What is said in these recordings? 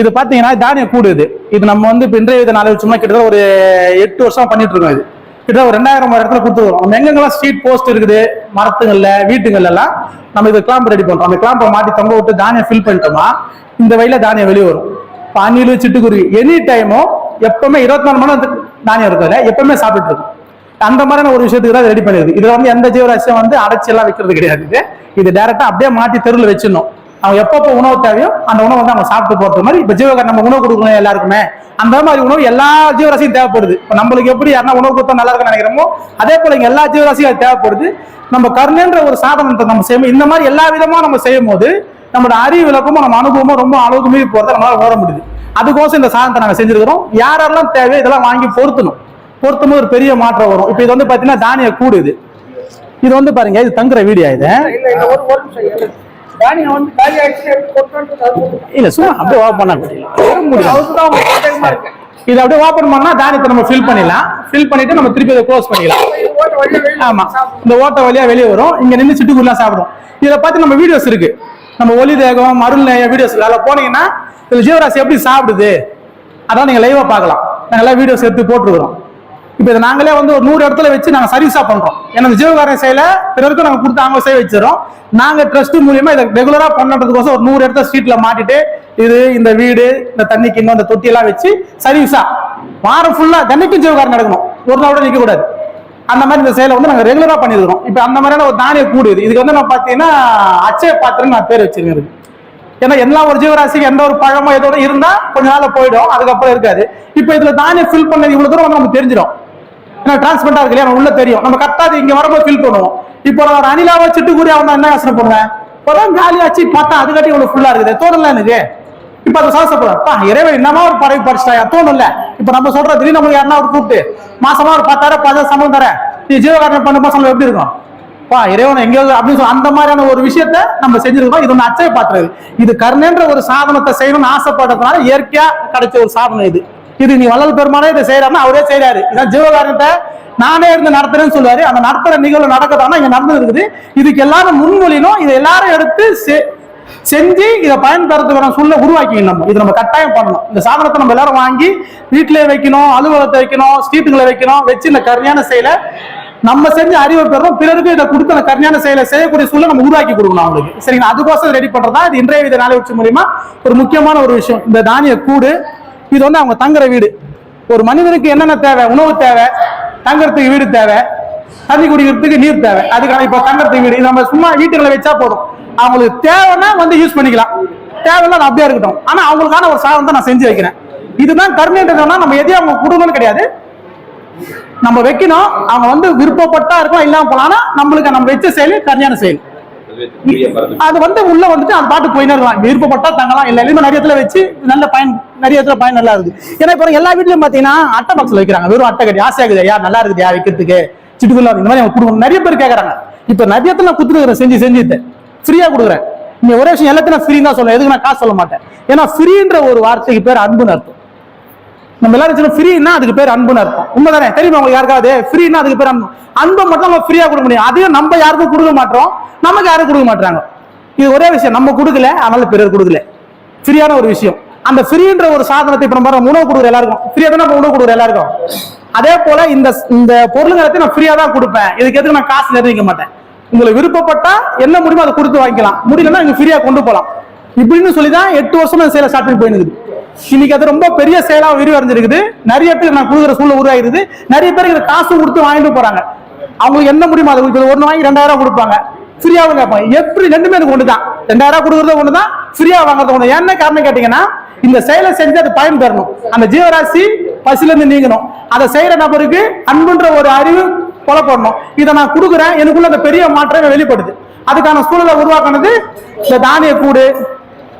இது பாத்தீங்கன்னா தானிய கூடு இது. இது நம்ம வந்து இப்ப இன்றைய இதை நாளை வச்சோம்னா கிட்டத்தட்ட ஒரு எட்டு வருஷம் பண்ணிட்டு இருக்கோம் இது. கிட்ட ஒரு ரெண்டாயிரம் இடத்துல கொடுத்துருவோம் நம்ம எங்கெங்கெல்லாம் ஸ்ட்ரீட் போஸ்ட் இருக்குது மரத்துங்கள்ல வீட்டுங்கள்ல எல்லாம் நம்ம இது கிளாம்பு ரெடி பண்றோம். அந்த கிளாம்பை மாட்டி தொங்க விட்டு தானியம் ஃபில் பண்ணிட்டோமா இந்த வழியில தானியம் வெளியே வரும். பானியில் சிட்டுக்குருவி எனி டைமும் எப்பவுமே இருபத்தி நாலு மணி தானியம் இருக்குல்ல எப்பவுமே சாப்பிட்டு இருக்கும். அந்த மாதிரியான ஒரு விஷயத்துக்கு தான் ரெடி பண்ணிருக்கு இதுல வந்து எந்த ஜீவராசியம் வந்து அடைச்சி எல்லாம் வைக்கிறது கிடையாது இது. டேரக்டா அப்படியே மாட்டி தெருவில் வச்சிடணும். அவங்க எப்பப்போ உணவு தேவையோ அந்த உணவு வந்து அவங்க சாப்பிட்டு போறது மாதிரி. இப்ப ஜீவகர் நம்ம உணவு கொடுக்கணும் எல்லாருக்குமே. அந்த மாதிரி உணவு எல்லா ஜீவராசியும் தேவைப்படுது. இப்ப நம்மளுக்கு எப்படி யாருன்னா உணவு கொடுத்தா நல்லா இருக்குன்னு நினைக்கிறோமோ அதே போல இங்க எல்லா ஜீவராசியும் அது தேவைப்படுது. நம்ம கருணைன்ற ஒரு சாதனத்தை நம்ம செய்யும். இந்த மாதிரி எல்லா விதமாக நம்ம செய்யும் போது நம்மளோட அறிவு விளக்கமும் நம்ம அனுபவமும் ரொம்ப அளவுக்கு மீறி போறதை நம்மளால உணர முடியுது. அதுக்கோசம் இந்த சாதனத்தை நாங்க செஞ்சிருக்கிறோம். யாரெல்லாம் தேவையோ இதெல்லாம் வாங்கி பொருத்தணும். பொருத்தும் போது ஒரு பெரிய மாற்றம் வரும். இப்போ இது வந்து பாத்தீங்கன்னா தானிய கூடு இது. இது வந்து பாருங்க இது தங்குற வீடியோ இது. இல்ல சும்மா அப்படியே ஓப்பன் பண்ண முடியும் இது அப்படியே ஓப்பன் பண்ணா தானியத்தை நம்ம ஃபில் பண்ணிடலாம். ஃபில் பண்ணிட்டு நம்ம திருப்பி அதை க்ளோஸ் பண்ணிக்கலாம் ஆமா. இந்த ஓட்டை வழியா வெளியே வரும். இங்க நின்று சிட்டுக்குருலாம் சாப்பிடும். இதை பார்த்து நம்ம வீடியோஸ் இருக்கு. நம்ம ஒலி தேகம் நேய வீடியோஸ் அதில் போனீங்கன்னா இதுல ஜீவராசி எப்படி சாப்பிடுது? அதான் நீங்க லைவா பார்க்கலாம். நாங்கெல்லாம் வீடியோஸ் எடுத்து போட்டுருக்கிறோம். இப்போ இதை நாங்களே வந்து ஒரு நூறு இடத்துல வச்சு நாங்கள் சர்வீஸாக பண்ணுறோம் ஏன்னா இந்த ஜீவகாரண செயலை பிறருக்கு நாங்கள் கொடுத்து அவங்க செய்ய வச்சிடறோம். நாங்கள் ட்ரஸ்ட் மூலியமாக இதை ரெகுலராக பண்ணுறதுக்கோசம் ஒரு நூறு இடத்துல ஸ்ட்ரீட்டில் மாட்டிட்டு இது இந்த வீடு இந்த தண்ணி கிண்ணம் இந்த தொட்டியெல்லாம் வச்சு சர்வீஸாக வாரம் ஃபுல்லாக தண்ணிக்கும் ஜீவகாரம் நடக்கணும். ஒரு நாள் கூட நிற்கக்கூடாது அந்த மாதிரி இந்த செயலை வந்து நாங்கள் ரெகுலராக பண்ணியிருக்கிறோம். இப்போ அந்த மாதிரியான ஒரு தானிய கூடு இது இதுக்கு வந்து நான் பார்த்தீங்கன்னா அச்சய பாத்திரம் நான் பேர் வச்சிருக்கேன் ஏன்னா எல்லா ஒரு ஜீவராசிக்கு எந்த ஒரு பழமோ ஏதோ இருந்தால் கொஞ்ச நாள் போயிடும். அதுக்கப்புறம் இருக்காது. இப்போ இதில் தானியம் ஃபில் பண்ணது இவ்வளோ தூரம் வந்து நமக்கு தெரிஞ்சிடும். ஏன்னா டிரான்ஸ்பரண்டா இருக்கு இல்லையா? நம்ம உள்ள தெரியும். நம்ம கரெக்டா அது இங்க வரும்போது ஃபீல் பண்ணுவோம். இப்போ நான் ஒரு அணிலாவோ சிட்டுக்குருவி அவன் என்ன யோசனை பண்ணுவேன்? இப்பதான் காலியாச்சு பார்த்தா அது கட்டி இவ்வளவு ஃபுல்லா இருக்குது. தோணல எனக்கு? இப்ப அதை சாசப்படுறப்பா இறைவன் என்னமா ஒரு பறவை பறிச்சிட்டாயா? தோணும்ல. இப்ப நம்ம சொல்ற திடீர்னு நம்மளுக்கு யாருன்னா ஒரு கூப்பிட்டு மாசமா ஒரு பத்தாயிரம் பதினாறு சம்பளம் தரேன். நீ ஜீவகாரணம் பண்ண பசங்க எப்படி இருக்கும்? பா இறைவன் எங்கேயாவது அப்படின்னு சொல்லி அந்த மாதிரியான ஒரு விஷயத்த நம்ம செஞ்சிருக்கோம் இது ஒன்று அச்சய பாத்துறது இது கருணைன்ற ஒரு சாதனத்தை செய்யணும்னு ஆசைப்படுறதுனால இயற்கையா கிடைச்ச ஒரு சாதனம் இது. இது நீ வள்ளல் பெருமானே இதை செய்யறாருன்னா அவரே செய்யறாரு இதான் ஜீவகாரணத்தை நானே இருந்து நடத்துறேன்னு சொல்லுவாரு. அந்த நடத்துற நிகழ்வு நடக்கத்தானா இங்க நடந்து இருக்குது. இதுக்கு எல்லாரும் முன்மொழினும் இதை எல்லாரும் எடுத்து செ- செஞ்சு இதை பயன்படுத்துகிற சூழ்நிலை உருவாக்கிக்கணும் நம்ம. இது நம்ம கட்டாயம் பண்ணணும். இந்த சாதனத்தை நம்ம எல்லாரும் வாங்கி வீட்டிலே வைக்கணும் அலுவலகத்தை வைக்கணும் ஸ்ட்ரீட்டுகளை வைக்கணும் வச்சு இந்த கருணையான செயலை நம்ம செஞ்ச அறிவை பெறணும். பிறருக்கு இதை கொடுத்த அந்த செயலை செய்யக்கூடிய சூழலை நம்ம உருவாக்கி கொடுக்கணும் அவங்களுக்கு. சரிங்களா? அதுக்கோசம் ரெடி பண்றதா இது இன்றைய வித நாளை வச்சு மூலியமா ஒரு முக்கியமான ஒரு விஷயம். இந்த தானிய கூடு இது வந்து அவங்க தங்குற வீடு. ஒரு மனிதனுக்கு என்னென்ன தேவை? உணவு தேவை தங்குறதுக்கு வீடு தேவை தண்ணி குடிக்கிறதுக்கு நீர் தேவை. அதுக்கான இப்ப தங்கறதுக்கு வீடு. நம்ம சும்மா வீட்டுகளை வச்சா போதும். அவங்களுக்கு தேவைன்னா வந்து யூஸ் பண்ணிக்கலாம். தேவையில்ல அது அப்படியே இருக்கட்டும். ஆனா அவங்களுக்கான ஒரு சாதனம் நான் செஞ்சு வைக்கிறேன். இதுதான் கருணைன்றதுனா நம்ம எதையும் அவங்க கொடுக்கணும்னு கிடையாது. நம்ம வைக்கணும். அவங்க வந்து விருப்பப்பட்டா இருக்கலாம் இல்லாம போலாம் நம்மளுக்கு நம்ம வச்ச செயல் கல்யாண செயல். அது வந்து உள்ள வந்துட்டு அந்த பாட்டு போயின்னு இருக்கலாம். விருப்பப்பட்டா தங்கலாம் இல்ல. எல்லாமே நிறைய வச்சு நல்ல பயன் நிறைய இடத்துல பயன் நல்லா இருக்கு ஏன்னா இப்போ எல்லா வீட்லயும் பாத்தீங்கன்னா அட்டை பாக்ஸ்ல வைக்கிறாங்க. வெறும் அட்டை கட்டி ஆசையா இருக்குது யார் நல்லா இருக்குது யா வைக்கிறதுக்கு சிட்டுக்குள்ள இந்த மாதிரி அவங்க கொடுக்கணும் நிறைய பேர் கேட்குறாங்க இப்போ நிறைய இடத்துல நான் குத்துருக்கிறேன் செஞ்சு செஞ்சுட்டு ஃப்ரீயா கொடுக்குறேன். நீ ஒரே விஷயம் எல்லாத்தையும் நான் ஃப்ரீ தான் சொல்லுவேன் எதுக்கு நான் காசு சொல்ல மாட்டேன்? ஏன்னா ஃப்ரீன்ற ஒரு வார்த்தைக்கு பேர் அன்புன்னு அர்த்தம். நம்ம எல்லாரும் சொல்ல ஃப்ரீனா அதுக்கு பேர் அன்புன்னு அர்த்தம். உண்மைதானே? தெரியுமா உங்களுக்கு யாருக்காவது? ஃப்ரீனா அதுக்கு பேர் அன்பு. அன்பை மட்டும் நம்ம ஃப்ரீயா கொடுக்க முடியும். அதையும் நம்ம யாருக்கும் கொடுக்க மாட்டோம். நமக்கு யாரும் கொடுக்க மாட்டாங்க இது ஒரே விஷயம். நம்ம கொடுக்கல அதனால பிறர் கொடுக்கல. ஃப்ரீயான ஒரு விஷயம். அந்த ஃப்ரீன்ற ஒரு சாதனத்தை இப்ப நம்ம உணவு கொடுக்குற எல்லாருக்கும். ஃப்ரீயா தானே உணவு கொடுக்குற எல்லாருக்கும். அதே போல இந்த இந்த பொருளுங்கிறத நான் ஃப்ரீயா தான் கொடுப்பேன். இதுக்கு எதுக்கு நான் காசு நிர்ணயிக்க மாட்டேன்? உங்களுக்கு விருப்பப்பட்டா என்ன முடியுமோ அதை கொடுத்து வாங்கிக்கலாம். முடியலன்னா இங்க ஃப்ரீயா கொண்டு போகலாம் இப்படின்னு சொல்லி தான் எட்டு வருஷமா இந்த ஸ்டார்ட் பண்ணி போயிருக்குது இன்னைக்கு அது ரொம்ப பெரிய செயலா விரிவடைஞ்சிருக்குது நிறைய பேர் நான் கொடுக்குற சூழ்நிலை உருவாயிருது நிறைய பேருக்கு இதை காசு கொடுத்து வாங்கிட்டு போறாங்க. அவங்களுக்கு என்ன முடியுமோ அதை ஒன்று வாங்கி ரெண்டாயிரம் கொடுப்பாங்க. ஃப்ரீயாவும் கேட்பாங்க எப்படி? ரெண்டுமே எனக்கு ஒன்று தான் ரெண்டாயிரம் கொடுக்குறது ஒன்று தான் ஃப்ரீயா வாங்குறது ஒன்று என்ன காரணம் கேட்டீங்கன்னா இந்த செயலை செஞ்சு அது பயன் தரணும். அந்த ஜீவராசி பசிலிருந்து நீங்கணும். அதை செய்யற நபருக்கு அன்புன்ற ஒரு அறிவு புலப்படணும். இதை நான் கொடுக்குறேன். எனக்குள்ள அந்த பெரிய மாற்றம் வெளிப்படுது. அதுக்கான சூழலை உருவாக்கினது இந்த தானிய கூடு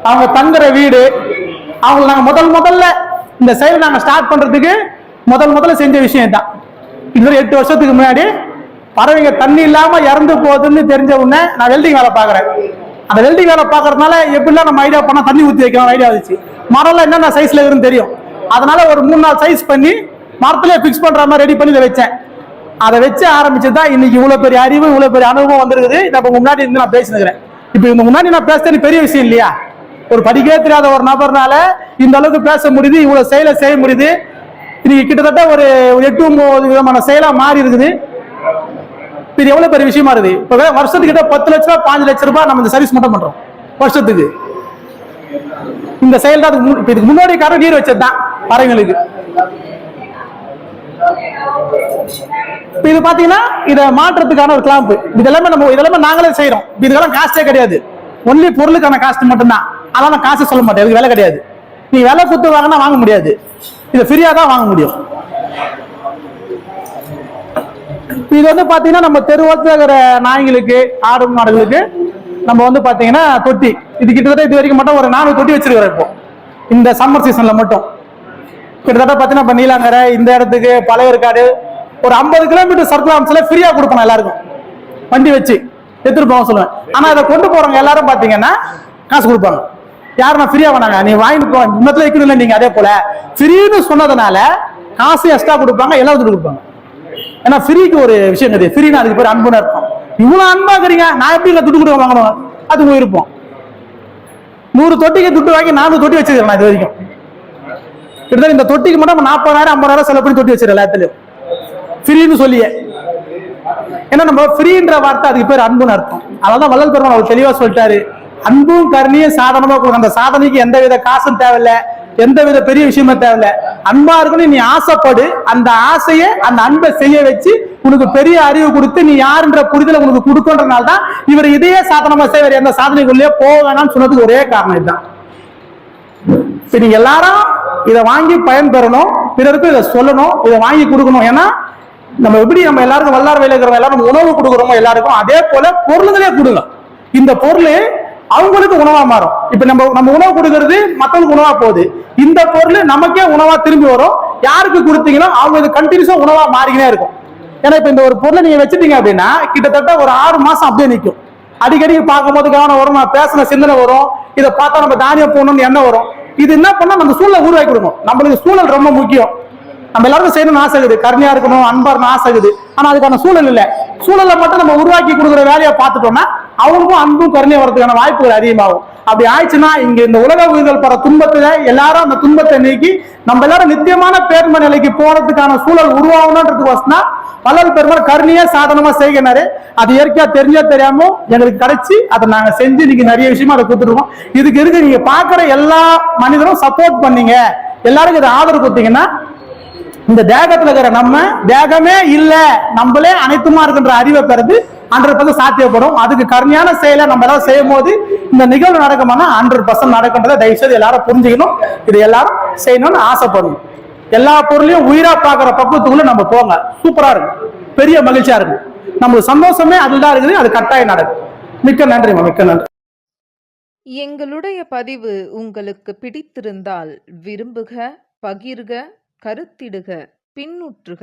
அவங்க தங்குற வீடு. அவங்களை நாங்கள் முதல் முதல்ல இந்த செயலை நாங்கள் ஸ்டார்ட் பண்ணுறதுக்கு முதல் முதல்ல செஞ்ச விஷயம் தான் இது எட்டு வருஷத்துக்கு முன்னாடி பறவைங்க தண்ணி இல்லாமல் இறந்து போகுதுன்னு தெரிஞ்ச உடனே நான் வெல்டிங் வேலை பார்க்குறேன். அந்த வெல்டிங் வேலை பார்க்கறதுனால எப்படிலாம் நம்ம ஐடியா பண்ணால் தண்ணி ஊற்றி வைக்கலாம் ஐடியா வந்துச்சு மரம்லாம் என்னென்ன சைஸில் இருக்குன்னு தெரியும். அதனால ஒரு மூணு நாள் சைஸ் பண்ணி மரத்திலே ஃபிக்ஸ் பண்ணுற மாதிரி ரெடி பண்ணி இதை வச்சேன். அதை வச்சு ஆரம்பிச்சது தான் இன்னைக்கு இவ்வளோ பெரிய அறிவு இவ்வளோ பெரிய அனுபவம் வந்திருக்குது. இப்போ முன்னாடி இருந்து நான் பேசினுக்கிறேன். இப்போ இந்த முன்னாடி நான் பேசுறது பெரிய விஷயம் இல்லையா? ஒரு படிக்கவே தெரியாத ஒரு நபர்னால இந்த அளவுக்கு பேச முடியுது இவ்வளோ செயலை செய்ய முடியுது. இன்னைக்கு கிட்டத்தட்ட ஒரு எட்டு ஒன்பது விதமான செயலாக மாறி இருக்குது. இது எவ்வளவு பெரிய விஷயமா இருக்குது? இப்ப வருஷத்துக்கு கிட்ட பத்து லட்ச ரூபாய் பாஞ்சு லட்ச ரூபாய் நம்ம இந்த சர்வீஸ் மட்டும் பண்றோம். வருஷத்துக்கு. இந்த செயல் தான் இதுக்கு முன்னாடி காரணம் நீர் வச்சது தான் பறவைங்களுக்கு இது பாத்தீங்கன்னா இதை மாற்றத்துக்கான ஒரு கிளாம்ப் இதெல்லாமே நம்ம இதெல்லாமே நாங்களே செய்யறோம் இதுக்கெல்லாம் காஸ்டே கிடையாது. ஒன்லி பொருளுக்கான காஸ்ட் மட்டும்தான். அதெல்லாம் நான் காசு சொல்ல மாட்டேன். இதுக்கு விலை கிடையாது. நீ விலை கொடுத்து வாங்கினா வாங்க முடியாது. இதை ஃப்ரீயா தான் வாங்க முடியும். இது வந்து பாத்தீங்கன்னா நம்ம தெருவோரத்துல இருக்கிற நாய்களுக்கு ஆடு மாடுகளுக்கு நம்ம வந்து பாத்தீங்கன்னா தொட்டி. இது கிட்டத்தட்ட இது வரைக்கும் மட்டும் ஒரு நாலு தொட்டி வச்சிருக்கிறோம் இப்போ. இந்த சம்மர் சீசன்ல மட்டும். கிட்டத்தட்ட பாத்தீங்கன்னா இப்ப நீலாங்கரை இந்த இடத்துக்கு பழையற்காடு ஒரு ஐம்பது கிலோமீட்டர் சர்க்கிள் ஆம்ஸ்ல ஃப்ரீயா கொடுப்போம் எல்லாருக்கும். வண்டி வச்சு எடுத்துட்டு போக சொல்லுவேன். ஆனா அதை கொண்டு போறவங்க எல்லாரும் பாத்தீங்கன்னா காசு கொடுப்பாங்க. யாருன்னா நான் ஃப்ரீயா வேணாங்க. நீ வாங்கிட்டு போ. இன்னத்துல வைக்கணும் நீங்க அதே போல. ஃப்ரீன்னு சொன்னதுனால காசு எக்ஸ்ட்ரா கொடுப்பாங்க எல்லாத்துக்கும் கொடுப்பாங்க. ஏன்னா ஃப்ரீக்கு ஒரு விஷயம் கிடையாது. ஃப்ரீனா அதுக்கு பேர் அன்புன்னு அர்த்தம். இவ்வளவு அன்பா இருக்கிறீங்க நான் எப்படி இங்க துட்டு கொடுக்க வாங்கணும் அது உங்க விருப்பம். நூறு தொட்டிக்கு துட்டு வாங்கி நானூறு தொட்டி வச்சிருக்கேன் நான் இது வரைக்கும். கிட்டத்தட்ட இந்த தொட்டிக்கு மட்டும் நம்ம நாற்பதாயிரம் ஐம்பதாயிரம் செலவு பண்ணி தொட்டி வச்சிருக்கேன் எல்லாத்துலயும். ஃப்ரீன்னு சொல்லியே. ஏன்னா நம்ம ஃப்ரீன்ற வார்த்தை அதுக்கு பேர் அன்புன்னு அர்த்தம். அதனால வள்ளல் பெருமாள் அவர் தெளிவா சொல்லிட்டாரு. அன்பும் கருணையும் சாதனமா கொடுக்கும் அந்த சாதனைக்கு எந்த வித காசும் தேவையில்லை. எந்த வித பெரிய விஷயமும் தேவையில்ல. அன்பா இருக்கணும் நீ ஆசைப்படு. அந்த ஆசையை அந்த அன்பை செய்ய வச்சு உனக்கு பெரிய அறிவு கொடுத்து நீ யாருன்ற புரிதலை உனக்கு கொடுக்கன்றனால தான் இவர் இதையே சாதனமா செய்வார். எந்த சாதனைக்குள்ளேயே போக வேணாம்னு சொன்னதுக்கு ஒரே காரணம் இதுதான். நீங்க எல்லாரும் இதை வாங்கி பயன்பெறணும். பிறருக்கு இதை சொல்லணும். இதை வாங்கி கொடுக்கணும். ஏன்னா நம்ம எப்படி நம்ம எல்லாருக்கும் வல்லார் வேலை இருக்கிறவங்க எல்லாரும் உணவு கொடுக்குறோமோ எல்லாருக்கும் அதே போல பொருள்களே கொடுங்க. இந்த பொருள் அவங்களுக்கு உணவா மாறும். இப்ப நம்ம நம்ம உணவு கொடுக்கறது மக்களுக்கு உணவா போகுது. இந்த பொருள் நமக்கே உணவா திரும்பி வரும். யாருக்கு கொடுத்தீங்கன்னா அவங்க இது கண்டினியூஸா உணவா மாறிக்கினே இருக்கும். ஏன்னா இப்ப இந்த ஒரு பொருளை நீங்க வச்சுட்டீங்க அப்படின்னா கிட்டத்தட்ட ஒரு ஆறு மாசம் அப்படியே நிற்கும் அடிக்கடி பார்க்கும்போது கவனம் வரும் நான் பேசின சிந்தனை வரும். இதை பார்த்தா நம்ம தானியம் போகணும்னு எண்ணம் வரும். இது என்ன பண்ணா நம்ம சூழலை உருவாக்கி கொடுக்கணும் நம்மளுக்கு சூழல் ரொம்ப முக்கியம். நம்ம எல்லாருக்கும் செய்யணும்னு ஆசை இருக்குது. கருணையா இருக்கணும் அன்பா இருக்கணும் ஆசை இருக்குது. ஆனா அதுக்கான சூழல் இல்லை. சூழலை மட்டும் நம்ம உருவாக்கி கொடுக்குற வேலையை பார்த்துட்டோம்னா அவங்களுக்கும் அன்பும் கருணையும் வரதுக்கான வாய்ப்புகள் அதிகமாகும். அப்படி ஆயிடுச்சுன்னா இங்க இந்த உலக உயிர்கள் பட துன்பத்துல எல்லாரும் அந்த துன்பத்தை நீக்கி நம்ம எல்லாரும் நித்தியமான பேர்ம நிலைக்கு போறதுக்கான சூழல் உருவாகணும்ன்றது தான் வள்ளல் பெருமாள் கருணையே சாதனமா செய்கிறாரு அது இயற்கையா தெரிஞ்சோ தெரியாம எங்களுக்கு கிடைச்சி அதை நாங்க செஞ்சு இன்னைக்கு நிறைய விஷயமா அதை கொடுத்துருக்கோம். இதுக்கு இருக்கு நீங்க பாக்குற எல்லா மனிதரும் சப்போர்ட் பண்ணீங்க? எல்லாருக்கும் இதை ஆதரவு கொடுத்தீங்கன்னா இந்த தேகத்துல இருக்கிற நம்ம தேகமே இல்லை. நம்மளே அனைத்துமா இருக்கின்ற அறிவை பெறது ஹண்ட்ரட் பர்சன்ட் சாத்தியப்படும். அதுக்கு கருமையான செயலை நம்ம எல்லாம் செய்யும் போது இந்த நிகழ்வு நடக்குமானா ஹண்ட்ரட் பர்சன்ட் நடக்கின்றதை தயவு செய்து எல்லாரும் புரிஞ்சுக்கணும். இது எல்லாரும் செய்யணும்னு ஆசைப்படணும். எல்லா பொருளையும் உயிரா பார்க்குற பக்குவத்துக்குள்ள நம்ம போங்க. சூப்பரா இருக்கும். பெரிய மகிழ்ச்சியா இருக்கும். நம்மளுக்கு சந்தோஷமே அதுதான் இருக்குது. அது கட்டாயம் நடக்கும். மிக்க நன்றிமா மிக்க நன்றி. எங்களுடைய பதிவு உங்களுக்கு பிடித்திருந்தால் விரும்புக பகிர்க கருத்திடுக பின்னுற்றுக.